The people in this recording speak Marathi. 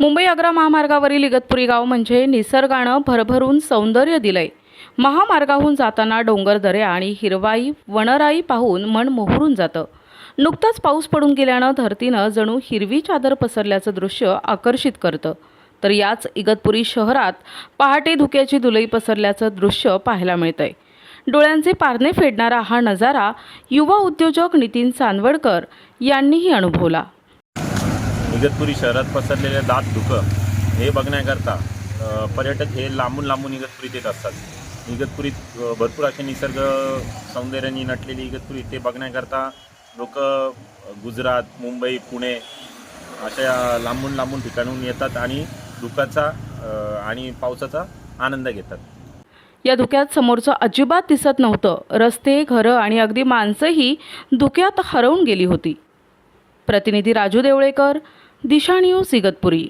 मुंबई आग्रा महामार्गावरील इगतपुरी गाव म्हणजे निसर्गानं भरभरून सौंदर्य दिलंय. महामार्गाहून जाताना डोंगरदऱ्या आणि हिरवाई वनराई पाहून मन मोहरून जातं. नुकताच पाऊस पडून गेल्यानं धरतीनं जणू हिरवी चादर पसरल्याचं दृश्य आकर्षित करतं. तर याच इगतपुरी शहरात पहाटे धुक्याची धुलई पसरल्याचं दृश्य पाहायला मिळतंय. डोळ्यांचे पारणे फेडणारा हा नजारा युवा उद्योजक नितीन चांदवडकर यांनीही अनुभवला. इगतपुरी शहरात पसरलेले दात धुकं हे बघण्याकरता पर्यटक हे लांबून लांबून इगतपुरीत येत असतात. इगतपुरीत भरपूर असे निसर्ग सौंदर्याने नटलेली इगतपुरी ते बघण्याकरता लोक गुजरात मुंबई पुणे अशा लांबून लांबून ठिकाणून येतात आणि धुकाचा आणि पावसाचा आनंद घेतात. या धुक्यात समोरचं अजिबात दिसत नव्हतं. रस्ते घरं आणि अगदी माणसंही धुक्यात हरवून गेली होती. प्रतिनिधी राजू देवळेकर दिशा न्यूज इगतपुरी.